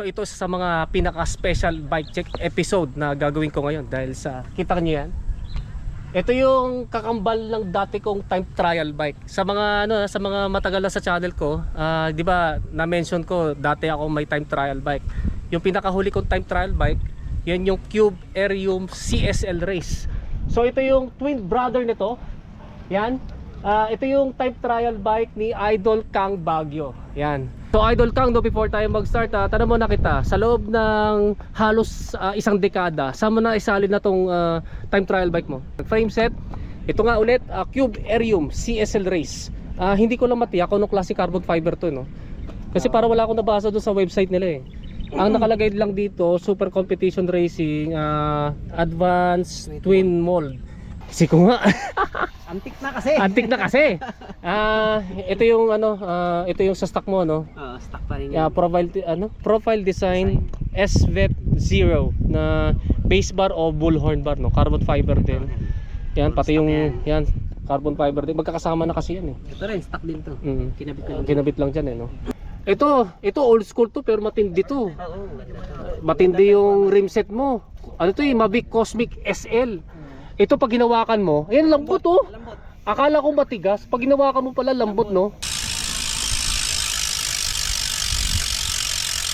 So ito sa mga pinaka-special bike check episode na gagawin ko ngayon dahil sa kita niyo yan. Ito yung kakambal ng dati kong time trial bike. Sa mga ano sa mga matagal na sa channel ko, ah, 'di ba, na-mention ko dati ako may time trial bike. Yung pinakahuli kong time trial bike, yan yung Cube Aerium CSL Race. So ito yung twin brother nito. Yan. Ah, ito yung time trial bike ni Idol Kang Baguio. Yan. So Idol Kang, no, before tayo mag-start, ah, tanong muna kita, sa loob ng halos ah, isang dekada, saan mo na isalin na tong ah, time trial bike mo? Frame set, ito nga ulit, ah, Cube Aerium CSL Race. Ah, hindi ko lang matiyak kung anong klase carbon fiber to, no? Kasi para wala akong nabasa doon sa website nila eh. Ang nakalagay lang dito, Super Competition Racing, ah, Advanced Twin Mold. Kasi ko nga, Antik na kasi. antik na kasi. Ah, ito yung ano, ah, ito yung sa stock mo, no? Oo, stock pa rin Yeah, yan. profile ano, profile design SVET 0 na base bar o bullhorn bar, no? Carbon fiber din. Yan, pati yung yan, carbon fiber din. Magkakasama na kasi yan eh. Ito rin, stock din to. Mm. Kinabit ko lang. Kinabit lang dyan eh, no? Ito, ito old school to pero matindi to. Oo, ganda to. Matindi yung rim set mo. Ano to eh, Mavic Cosmic SL. Ito pag hinawakan mo, ayan lambot oh. Malambot. Akala ko matigas, pag hinawakan mo pala lambot no.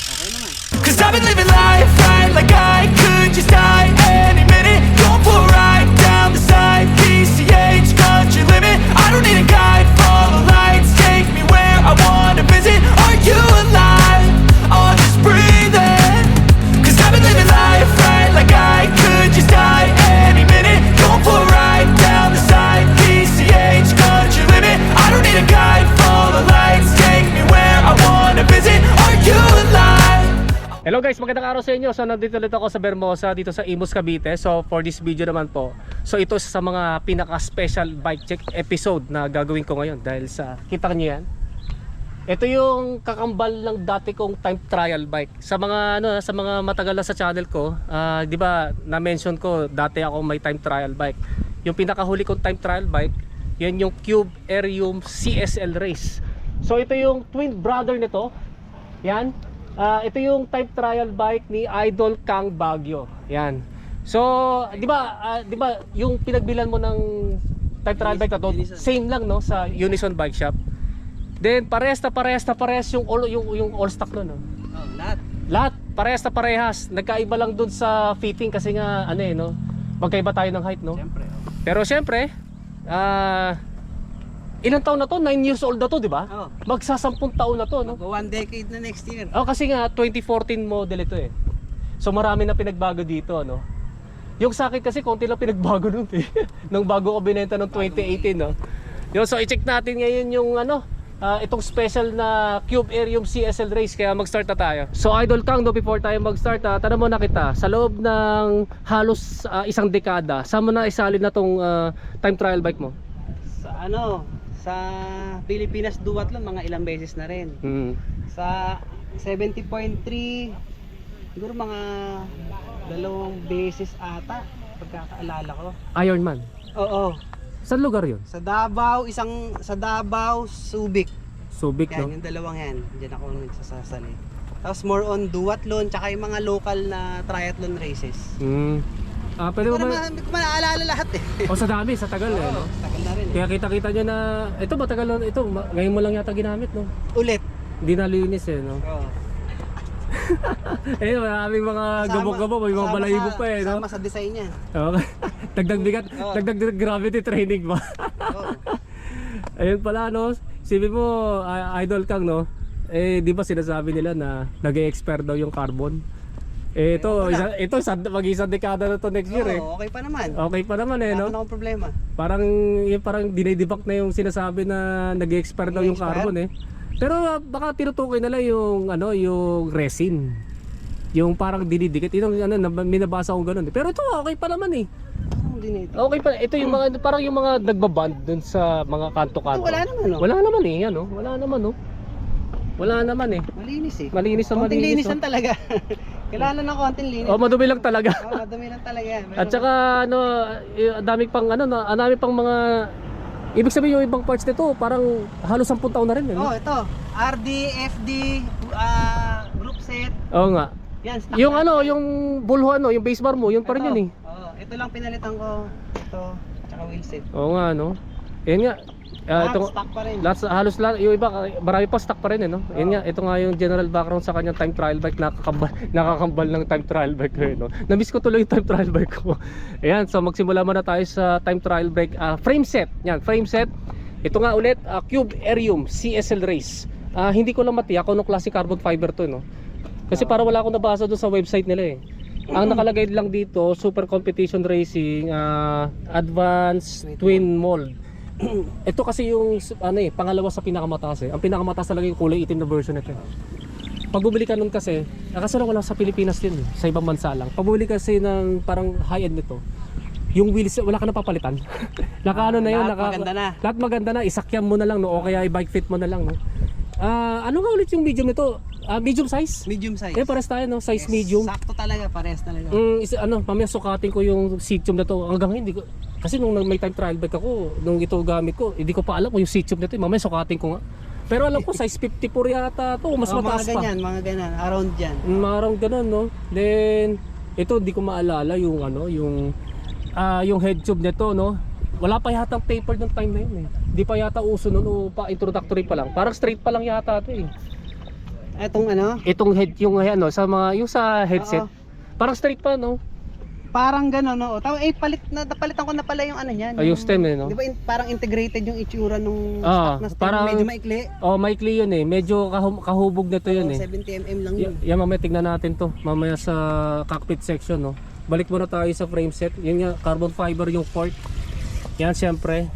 Okay naman. Cause I've been living life right like I could just die any minute. Going for a ride down the side, PCH, country limit. I don't need a guide, follow lights, take me where I wanna visit. Are you alive? Magandang araw sa inyo. So nandito ulit ako sa Bermosa dito sa Imus Cavite. So for this video naman po. So ito sa mga pinaka-special bike check episode na gagawin ko ngayon dahil sa kita niyo yan. Ito yung kakambal ng dati kong time trial bike. Sa mga ano, sa mga matagal na sa channel ko, ah, 'di ba, na-mention ko dati ako may time trial bike. Yung pinakahuli kong time trial bike, yan yung Cube Aerium CSL Race. So ito yung twin brother nito. Yan. Ah, ito yung type trial bike ni Idol Kang Baguio. Yan. So, 'di ba, ah, 'di ba yung pinagbilan mo ng type trial bike na to, same lang no sa Unison Bike Shop. Then parehas na parehas na parehas yung all yung yung all stock nun, no. Oh, lahat. Lahat parehas na parehas. Nagkaiba lang dun sa fitting kasi nga ano eh no. Magkaiba tayo ng height, no. Siyempre. oh. Pero syempre, ah ilang taon na to? 9 years old na to, di ba? Oh, Magsasampung taon na to, no. mag one decade na next year. Oh, kasi nga 2014 model ito eh. So marami na pinagbago dito, no. Yung sa akin kasi konti lang pinagbago nun eh. Nung bago ko binenta noong 2018, no. Yun, so i-check natin ngayon yung ano, ah, itong special na Cube Aerium CSL race kaya mag-start na tayo. So Idol Kang, no, before tayo mag-start, ah, tanong muna kita, sa loob ng halos ah, isang dekada, saan mo na isalin na tong ah, time trial bike mo? Sa ano, sa Pilipinas duathlon mga ilang beses na rin. Hmm. Sa 70.3 siguro mga dalawang beses ata pagkakaalala ko. Ironman. Oo. Saan lugar yun? Sa Davao, isang sa Davao, Subic. Subic, Yan, no? yung dalawang yan. Diyan ako nagsasasali. Tapos more on duathlon, tsaka yung mga local na triathlon races. Hmm. Ah, pwede mo ko ba? naman, hindi ko maaalala lahat eh. O sa dami, sa tagal eh, no? Tagal na rin eh. Kaya kita-kita nyo na, ito matagal na, ito, ma- ngayon mo lang yata ginamit, no? Ulit. Hindi nalinis eh, no? Oo. Eh, maraming mga gabok-gabok, may mga kasama balahibo sa- pa eh, no? Kasama sa design niya. Okay. dagdag bigat, Oo. dagdag gravity training ba? Oo. Ayun pala, no? Sibi mo, idol kang, no? Eh, di ba sinasabi nila na nag-expire daw yung carbon? Eh, ito, isa, ito, sa, mag-isang dekada na to next year eh. Oo, okay pa naman. Okay pa naman eh, Wala no? akong problema. Parang yung parang dinidebunk na yung sinasabi na nag-expire daw yung Nag-expire? carbon eh. Pero ah, baka tinutukoy nila yung ano, yung resin. Yung parang dinidikit. Yung ano, na- minabasa ko ganun. eh. Pero ito okay pa naman eh. Ano din ito? Okay pa. Ito yung mga parang yung mga nagbaband dun sa mga kanto-kanto. Wala naman, oh. Wala naman eh, ano? Wala naman oh. Wala naman eh. Malinis eh. Malinis na Konting malinis. linisan talaga. Kailangan ng konting linis. Oh, madumi lang talaga. Oo, madumi lang talaga. Pero- At saka ano, eh, ang dami pang ano, ang dami pang mga Ibig sabihin yung ibang parts nito, parang halos 10 taon na rin. Eh? Oh, ito. RD, FD, ah, Group 7, ulit. Oo nga. Yan, Yung na. ano, yung bulho ano, yung base bar mo, yun pa rin yun eh. Oo, ito lang pinalitan ko. Ito, tsaka wheelset. Oo nga, no? Yan nga. Ah, Lahat ito, stock pa rin. lahat, halos lahat, yung iba, marami pa stock pa rin eh, no? Yan nga, ito nga yung general background sa kanyang time trial bike, nakakambal, nakakambal ng time trial bike ko eh, no? Namiss ko tuloy yung time trial bike ko. Ayan, so magsimula muna tayo sa time trial bike, ah, frame set, yan, frame set. Ito nga ulit, ah, Cube Aerium CSL Race. Ah, hindi ko lang matiyak kung anong klase carbon fiber to, no? Kasi para wala akong nabasa doon sa website nila eh. Ang nakalagay lang dito, Super Competition Racing, ah, Advanced Twin Mold. Ito kasi yung ano eh, pangalawa sa pinakamataas eh. Ang pinakamataas talaga yung kulay itim na version nito. eh. Pag bumili ka nun kasi, ah, kasi lang sa Pilipinas yun eh, sa ibang bansa lang. Pag bumili kasi ng parang high-end nito, yung wheels, wala ka na papalitan. naka ano na yun, Lahat naka, maganda na. Lahat maganda na, isakyan mo na lang no, o kaya i-bike fit mo na lang no. Ah, ano nga ulit yung medium nito? Ah, medium size? Medium size. Eh, pares tayo no, size Yes, medium. Sakto talaga, parehas talaga. Mm, isa, ano, mamaya sukatin ko yung tube na to. Hanggang hindi ko, kasi nung may time trial bike ako, nung ito gamit ko, hindi ko pa alam kung yung tube na to. eh. Mamaya sukatin ko nga. Pero alam ko, size 54 yata to. Mas Oh, mataas mga pa. mga ganyan, around dyan. Mm, Marang ganun, no? Then, ito, hindi ko maalala yung, ano, yung, ah yung head tube nito, no? Wala pa yata taper ng time na yun, eh. Hindi pa yata uso nun, o pa introductory pa lang. Parang straight pa lang yata to, eh. Etong ano, Itong head, yung, ano, sa mga, yung sa headset. Oo. Parang straight pa, no? parang gano'n, no? Tapos, eh, palit, na, napalitan ko na pala yung ano yan. Ay, yung stem, eh, no? Di ba in- parang integrated yung itsura nung Ah, stock na stem? parang- Medyo maikli. Oh, maikli yun eh. Medyo kahum- kahubog na to yun eh. 70mm lang Y- yun. yan mamaya tignan natin to. Mamaya sa cockpit section no. Balik muna tayo sa frame set. Yun nga, carbon fiber yung port. Yan siyempre.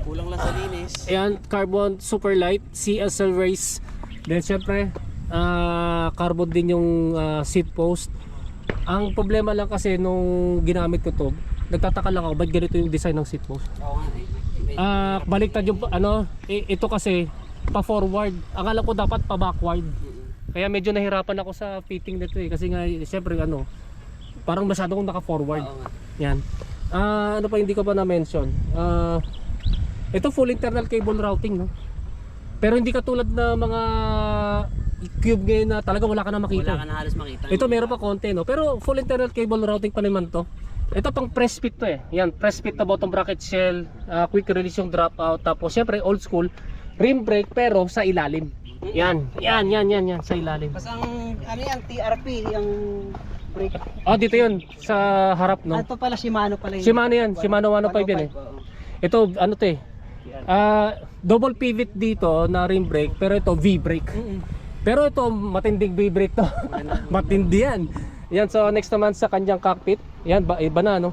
Kulang lang sa linis. Ayan, carbon super light, CSL race. Then siyempre, ah, carbon din yung ah, seat post. Ang problema lang kasi nung ginamit ko to, nagtataka lang ako ba't ganito yung design ng seat post. Ah, baliktad yung ano, ito kasi pa forward. Akala ko dapat pa backward. Kaya medyo nahirapan ako sa fitting nito eh kasi nga siyempre ano, parang masyado akong naka-forward. Oo nga. Yan. Ah, ano pa hindi ko pa na-mention. Ah, ito full internal cable routing no. Pero hindi katulad na mga cube ngayon na talaga wala ka na makita. Wala ka na halos makita. Ito meron pa konti no, pero full internal cable routing pa naman to. Ito pang press fit to eh. Yan, press fit na bottom bracket shell, ah, quick release yung dropout, tapos syempre old school, rim brake pero sa ilalim. Yan, yan, yan, yan, yan, sa ilalim. Basta ang, ano yan, TRP, yung brake. Oh, dito yun, sa harap no. At pa pala, Shimano pala yun. Shimano yan, Shimano 105 yan eh. oo. Ito, ano to eh, ah, double pivot dito na rim brake, pero ito V-brake. Pero ito, matinding V-brake to. Matindi yan. Yan, so next naman sa kanyang cockpit. Yan, ba, iba na, no?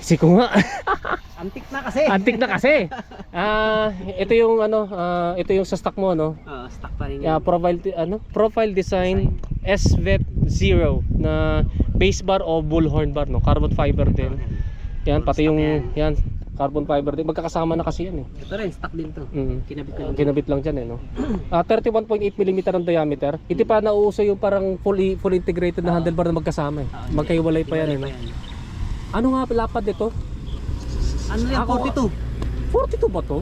Kasi ko nga. Antik na kasi. Antik na kasi. Ah, ito yung ano, ah, ito yung sa stock mo, no? Oo, stock pa rin Yeah, yan. profile ano? Profile design SVET 0 na base bar o bullhorn bar, no? Carbon fiber din. Yan, pati yung yan, carbon fiber din. Magkakasama na kasi yan, eh. Ito rin, stock din to. Mm. Kinabit ko lang. Kinabit lang dyan eh, no? Ah, 31.8 mm ang diameter. Hindi pa nauuso yung parang fully, full integrated na handlebar na magkasama eh. Hindi. Magkaiwalay pa yan eh, no? Ano nga lapad ito? Ano yan, Ako- 42? 42 ba to?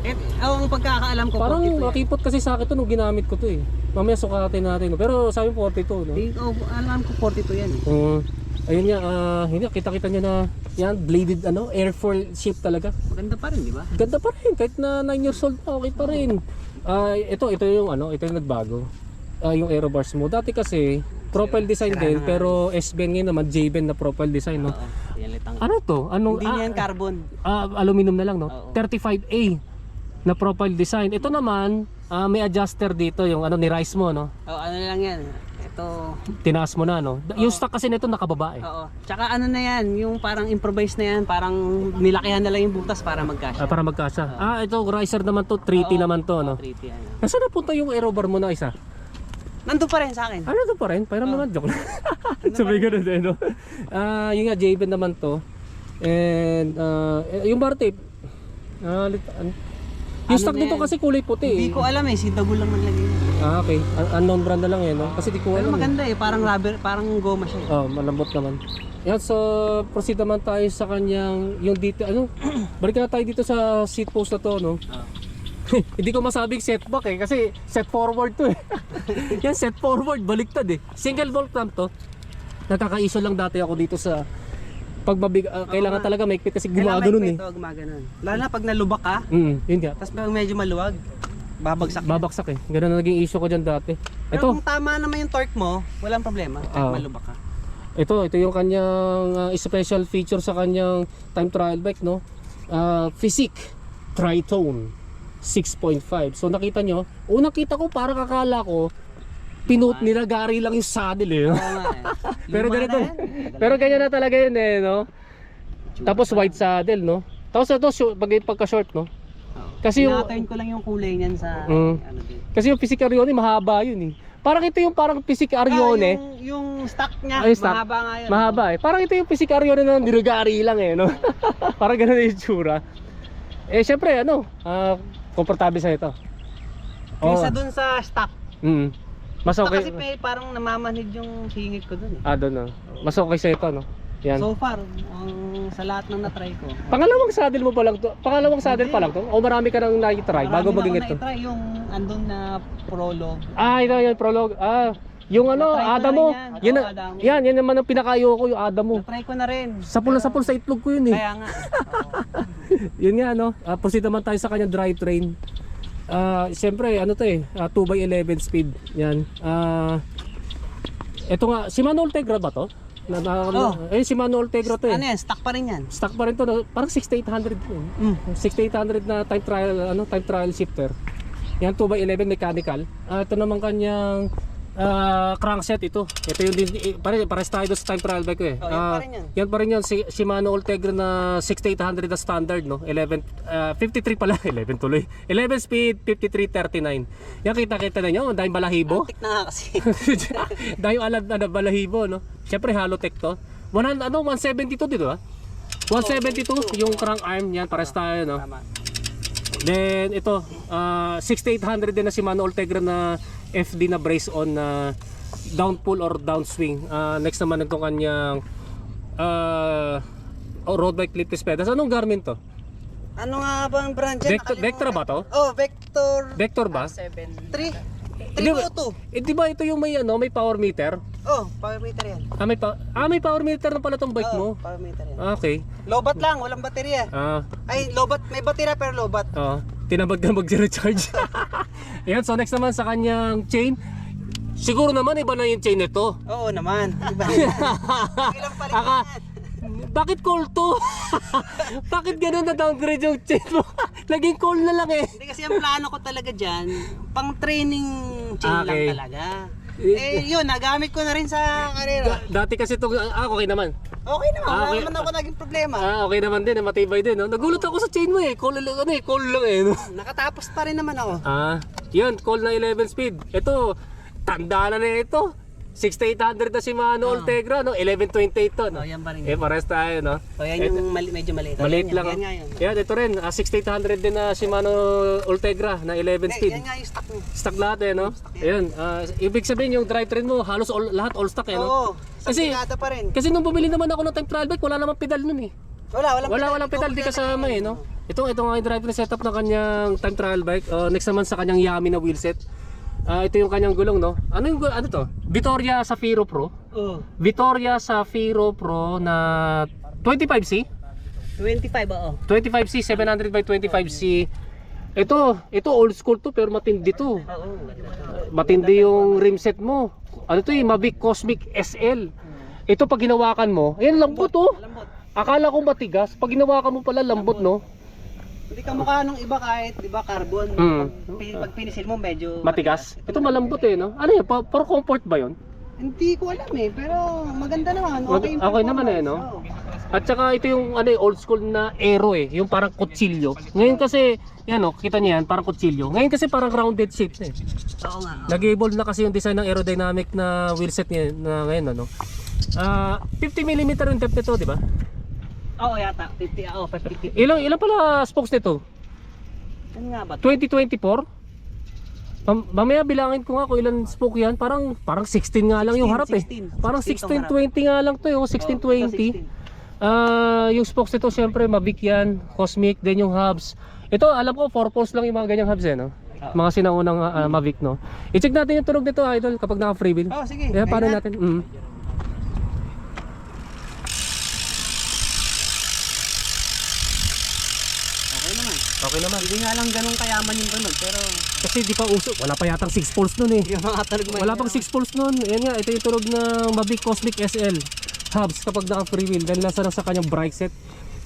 Eh, oh, ang pagkakaalam ko, Parang 42 yan. makipot kasi sa akin to nung ginamit ko to eh. Mamaya sukatin natin. No? Pero sabi 42, no? Di, oh, alam ko 42 yan eh. Mm. Ayun nga, ah, hindi kita-kita nyo na yan, bladed ano, airfoil shape talaga. Maganda pa rin, di ba? Ganda pa rin, kahit na 9 years old na, okay pa rin. Ah, ito, ito yung ano, ito yung nagbago. Ah, yung aero bars mo. Dati kasi, profile design Sira din, na pero S-Ben ngayon naman, J-Ben na profile design, no? Oo. Ano to? Anong, Hindi ah, yan carbon. ah, aluminum na lang, no? Oo. 35A na profile design. Ito naman, ah, may adjuster dito, yung ano, ni-rise mo, no? Oh, ano lang yan. Ito, Tinaas mo na, no? Yung stock kasi nito nakababa eh. oo. Tsaka ano na yan, yung parang improvise na yan, parang nilakihan na lang yung butas para Ah, magkasya. para magkasya. Ah, ito riser naman to, 3T Oo. naman to, no? 3T ano. Nasaan napunta yung aero bar mo na isa? Nandun pa rin sa akin. Ano to pa rin? Parang naman joke lang. Sabi ganun din, no? Ah, yung nga naman to. And ah, eh, yung bar tape. Ah, lit- an- yung Ano stock dito kasi kulay puti. Hindi eh. ko alam eh, si Dagul lang naglagay. Ah, okay. Un- unknown brand na lang eh, no? Kasi di ko Pero alam. eh. maganda eh, parang rubber, parang goma siya. eh. Oh, malambot naman. Yan, so proceed naman tayo sa kanyang yung dito ano? Balik na tayo dito sa seat post na to, no? Oo. Hindi ko masabing setback eh kasi set forward to eh. Yan set forward, baliktad eh. Single bolt clamp to. Nakakaiso lang dati ako dito sa pagbabig ah, kailangan nga. talaga maikpit kasi Kailangan gumagano'n eh. kwento, gumaganon. Lalo na pag nalubak ka, Mm, yun nga. tapos pag medyo maluwag, babagsak. Babaksak eh. Ganun na naging issue ko dyan dati. Pero Ito, kung tama naman yung torque mo, walang problema. Kahit Ah. malubak ka. ito, ito yung kanyang ah, special feature sa kanyang time trial bike, no? Ah, Physique Tritone 6.5. So nakita nyo, unang kita ko parang kakala ko pinut nilagari lang yung saddle eh. no? Oo nga eh. Pero Luma ganito. na yan. Pero ganyan na talaga yun eh, no? Tapos wide saddle, no? Tapos ito, pag pagka short, no? Oo. Kasi yung- Tina-turn ko lang yung kulay niyan sa Mm. ano din. Kasi yung Physique Arione, mahaba yun eh. Parang ito yung parang Physique Arione. Ah, yung, yung stock niya, Ay, stock. mahaba nga yun. Mahaba eh. Parang ito yung Physique Arione na nilagari lang eh, no? parang ganun yung itsura. Eh, syempre, ano, ah, komportable sa ito. Kaysa dun sa stock. Mm. Mas Stock okay. Kasi may parang namamanhid yung singit ko dun eh. Ah, doon, no? Mas okay sa ito, no? Yan. So far, ang sa lahat ng na-try ko. Pangalawang saddle mo pa lang to. Pangalawang saddle pa lang to. O marami ka nang nakitry bago marami maging na ito. ako na-try yung andun na prologue. Ah, ito yung prologue. Ah, yung ano, Na-try ko Adamo. na yan. Yan, Oo, na- Adamo. yan, yan naman ang pinakayo ko, yung Adamo. Na-try ko na rin. Sapul na sapul sa itlog ko yun eh. Kaya nga. Yun nga, no? Uh, proceed naman tayo sa kanyang drivetrain. Ah, siyempre, ano to eh, 2x11 speed. Yan. Ah, ito nga, si Manuel Tegra ba to? Na, na, Oh. Eh, si Manuel Tegra to eh. ano yan, stock pa rin yan. Stock pa rin to, parang 6800 yun. Mm. 6800 na time trial ano time trial shifter. Yan 2x11 mechanical. Ah, ito naman kanyang ah, crankset ito. Ito yung din eh, pare pares tayo sa time trial bike ko eh. Oh, yan pa Ah, rin yan. Yan pa rin yan si Shimano Ultegra na 6800 na standard no. 11 ah, 53 pala 11 tuloy. 11 speed 5339. Yan kita-kita na nyo, dahil balahibo. Antik na nga kasi. dahil alad na balahibo no. Syempre Halotech to. 100 ano 172 dito ah. 172 yung crank arm niyan pares tayo no. Tama. Then ito, ah, 6800 din na si Mano Ultegra na FD na brace on na down pull or downswing. Ah, next naman itong kanyang uh, road bike clipless pedals. Anong Garmin to? Ano nga ba ang brand dyan? Vector, Vector ba to? Oh, Vector Vector ba? 3. Di ba, 302. eh, di ba ito yung may ano, may power meter? Oh, power meter yan. Ah, may, pa- ah, may power meter na pala tong bike mo. Oh, power meter yan. Ah, okay. Lobat lang, walang baterya. Ah, Ay, lobat, may baterya pero lobat. Oo. tinabag na mag-recharge. Ayan, so next naman sa kanyang chain. Siguro naman iba na yung chain nito. Oo naman. Iba. Ilang Aka, bakit call to? bakit ganun na downgrade yung chain mo? Naging call na lang eh. Hindi kasi ang plano ko talaga dyan, pang training chain Okay. lang talaga. Eh, yun, nagamit ko na rin sa karera. Dati kasi ito, ah, okay naman. Okay naman, Ah, wala okay. naman ako naging problema. Ah, okay naman din, eh, matibay din. No? Nagulat ako sa chain mo eh. Call lang, ano eh, call lang eh. No? Nakatapos pa rin naman ako. Ah, yun, call na 11 speed. Ito, tanda na na ito. 6800 na si Mano Ultegra, no? 1128 to, no? Oh, yan pa rin. Eh, pares tayo, no? So, yan yung mali, medyo maliit. Maliit Yan, lang. Yan, oh. nga yun. Yan, ito rin. ah, 6800 din na si Mano Ultegra na 11 Hindi, speed. yan nga yung stock niya. Stock lahat eh, no? Ayun, ah, ibig sabihin yung drivetrain mo, halos all, lahat all stock eh, no? Oo, Kasi- kasi, pa rin. Kasi nung bumili naman ako ng time trial bike, wala namang pedal nun eh. Wala, walang Wala, walang pedal, di kasama eh, no? Ito, ito nga yung drivetrain setup ng kanyang time trial bike. Uh, next naman sa kanyang Yami na wheelset. Ah, ito yung kanyang gulong, no? Ano yung gu- ano to? Vittoria Safiro Pro. Oo. Vittoria Safiro Pro na 25C. 25 oo. 25C, 700 by 25C. Ito, ito old school to pero matindi to. Oo. Matindi yung rim set mo. Ano to eh, Mavic Cosmic SL. Ito pag ginawakan mo, ayan lambot oh. Akala ko matigas, pag ginawakan mo pala lambot no. Hindi ka mukha nung iba kahit, di ba, carbon. Mm. Pag, pag pinisil mo, medyo Matigas. Ito malambot eh no. Ano yan, pa, for comfort ba 'yon? Hindi ko alam eh, pero maganda naman. Mag- Okay, yung okay naman eh, no? At saka ito yung ano eh, old school na aero eh, yung parang kutsilyo. Ngayon kasi, yan oh, kita niyo yan, parang kutsilyo. Ngayon kasi parang rounded shape na eh. Oo nga. oo. Nag-evolve na kasi yung design ng aerodynamic na wheelset niya na ngayon ano. Ah, 50 mm yung depth nito, di ba? Oo yata, 50, oo, 50. Ilang ilang pala spokes nito? Ano nga ba? 2024? Mam- mamaya bilangin ko nga kung ilan spoke yan. Parang parang 16 nga lang yung 16, harap eh. 16. Parang 16 1620 nga lang to yung 1620. Ah, yung spokes nito syempre Mavic yan, Cosmic, then yung hubs. Ito, alam ko, 4 poles lang yung mga ganyang hubs eh, no? Mga sinaunang uh, Mavic, no? I-check natin yung tunog nito, idol, kapag naka-freewheel. Oh, sige. Yeah, paano natin? Mm. Okay naman. Okay naman. Hindi nga lang ganun kayaman yung tunog, pero Kasi di pa uso, wala pa yatang 6 poles nun eh. yung mga tunog Wala pang 6 poles nun. Ayan nga, ito yung tunog ng Mavic Cosmic SL hubs kapag naka-freewheel dahil nasa na sa kanyang brake set.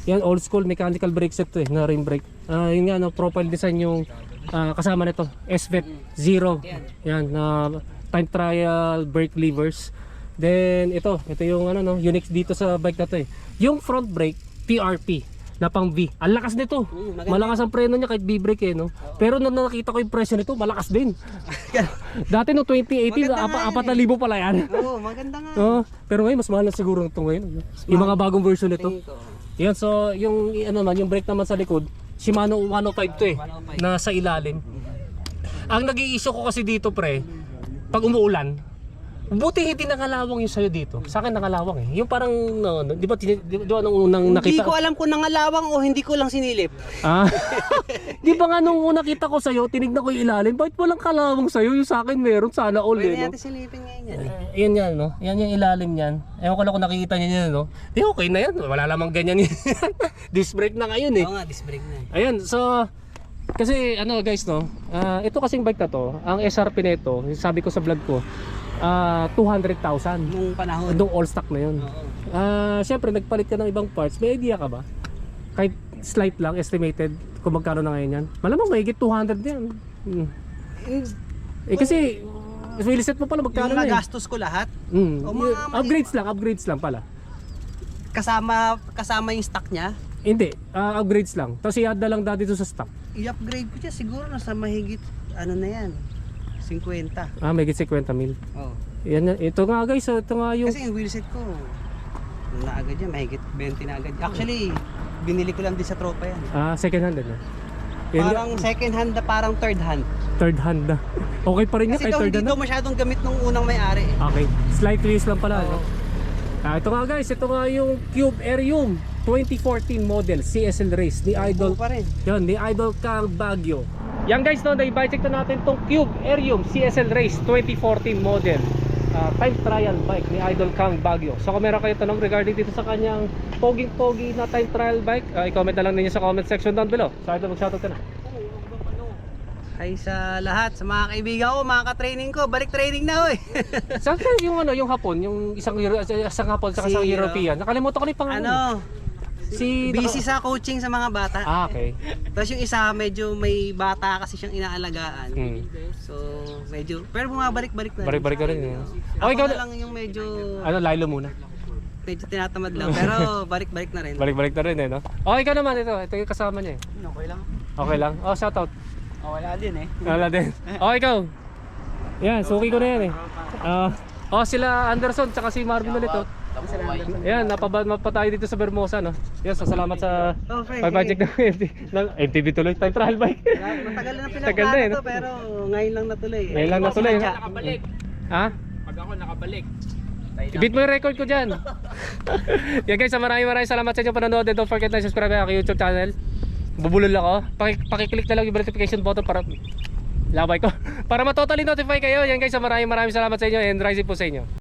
Yan, old school mechanical brake set to eh, na rim brake. Ah, yun nga, no, profile design yung ah, kasama nito, SVET Zero. Yan, na time trial brake levers. Then ito, ito yung ano no, unique dito sa bike na to eh. Yung front brake, PRP na pang V. Ang lakas nito. Mm. Malakas ang preno niya kahit V-brake eh, no? Pero nung nakita ko yung presyo nito, malakas din. Dati no 2018, Maganda apa, yun apat na libo pala yan. Oo, maganda nga. Oo, pero ngayon mas mahal na siguro ito ngayon. Yung mga bagong version nito. Yan, so yung ano naman, yung brake naman sa likod, Shimano 105 to eh, 105. nasa ilalim. Ang nag-i-issue ko kasi dito pre, pag umuulan, buti hindi nangalawang yung sa'yo dito. Sa akin nangalawang eh. Yung parang, no, no, di ba, di, di ba nung unang Hindi nakita? ko alam kung nangalawang o hindi ko lang sinilip. Ah, di ba nga nung una kita ko sa'yo, tinignan ko yung ilalim, bakit walang kalawang sa'yo? Yung sa akin meron, sana all Pwede eh. No? natin silipin ngayon yan. Eh, yan yan, no? Yan yung ilalim yan. Ewan ko lang kung nakikita niyo yan, no? Di okay na yan. Wala lamang ganyan yan. Disc brake na ngayon eh. Oo nga, disc brake na. eh. Ayun, so... Kasi ano guys no, ah, ito kasing bike na to, ang SRP nito, sabi ko sa vlog ko, ah 200,000. Nung panahon. Doong all stock na yun. Oo. Ah, syempre nagpalit ka ng ibang parts, may idea ka ba? Kahit slight lang estimated kung magkano na ngayon yan. Malamang mahigit 200 yan. Hmm. Eh kasi Reset mo pala magkano Yung na eh. nagastos ko lahat, Mm. O, mga mali- upgrades lang, upgrades lang pala. kasama kasama yung stock niya, Hindi, ah, upgrades lang. Tapos i-add na lang dati sa stock. i-upgrade ko siya siguro nasa mahigit ano na yan 50 Ah, may 50 mil. oh. Yan, yan. ito nga guys, oh, ito nga yung... kasi yung wheelset ko ano na agad yan mahigit 20 na agad actually binili ko lang din sa tropa yan Ah, second hand na. Yan, parang second hand na parang third hand third hand na. Okay pa rin niya kasi kahit third hindi hand to na. masyadong gamit nung unang may-ari eh. Okay, slight release lang pala. Oo. No? Ah, ito nga guys, ito nga yung Cube Aerium 2014 model CSL Race ni Idol Oo pa rin Yan, ni Idol Kang Baguio. Yan guys, no, na-bike check na natin tong Cube Aerium CSL Race 2014 model. Ah, time trial bike ni Idol Kang Baguio. So kung meron kayo tanong regarding dito sa kanyang poging-pogi na time trial bike, ah, i-comment na lang ninyo sa comment section down below. So Idol, mag-shoutout ka na. Ay sa lahat, sa mga kaibigan ko, mga ka-training ko, balik training na oy. Saan ka yung ano, yung Hapon, yung isang Euro, isang Hapon sa isang uh, European. Nakalimutan ko na yung pangalan. ano, Si busy sa coaching sa mga bata. Ah, okay. Tapos yung isa medyo may bata kasi siyang inaalagaan. Hmm. So, medyo pero bumabalik-balik na. rin. Balik-balik ka rin. eh. Ako Okay, ikaw na lang yung medyo Ano, Lilo muna. medyo tinatamad lang pero balik-balik na rin. Balik-balik na rin eh, no? Okay ka naman ito. Ito yung kasama niya eh. Okay lang. Okay lang. Oh, shoutout. Oh, wala din eh. Wala din. Okay, ikaw. Yan, suki ko na yan eh. Ah, oh, sila Anderson tsaka si Marvin ulit oh. Yan, napaba pa tayo dito sa Bermosa no. Yan, so salamat sa Oh, friend. pag-project ng MTV. ng MTV tuloy, time trial bike. Matagal na na eh, to pero ngayon lang natuloy. Ngayon lang natuloy. no? Nakabalik. Ha? Pag ako nakabalik, I-beat mo yung record ko dyan. Yan guys, maraming maraming salamat sa inyo panonood. And don't forget na subscribe aking YouTube channel. Bubulol ako. Paki pakiclick na lang yung notification button para labay ko. para ma-totally notify kayo. Yan guys, maraming maraming salamat sa inyo and rising po sa inyo.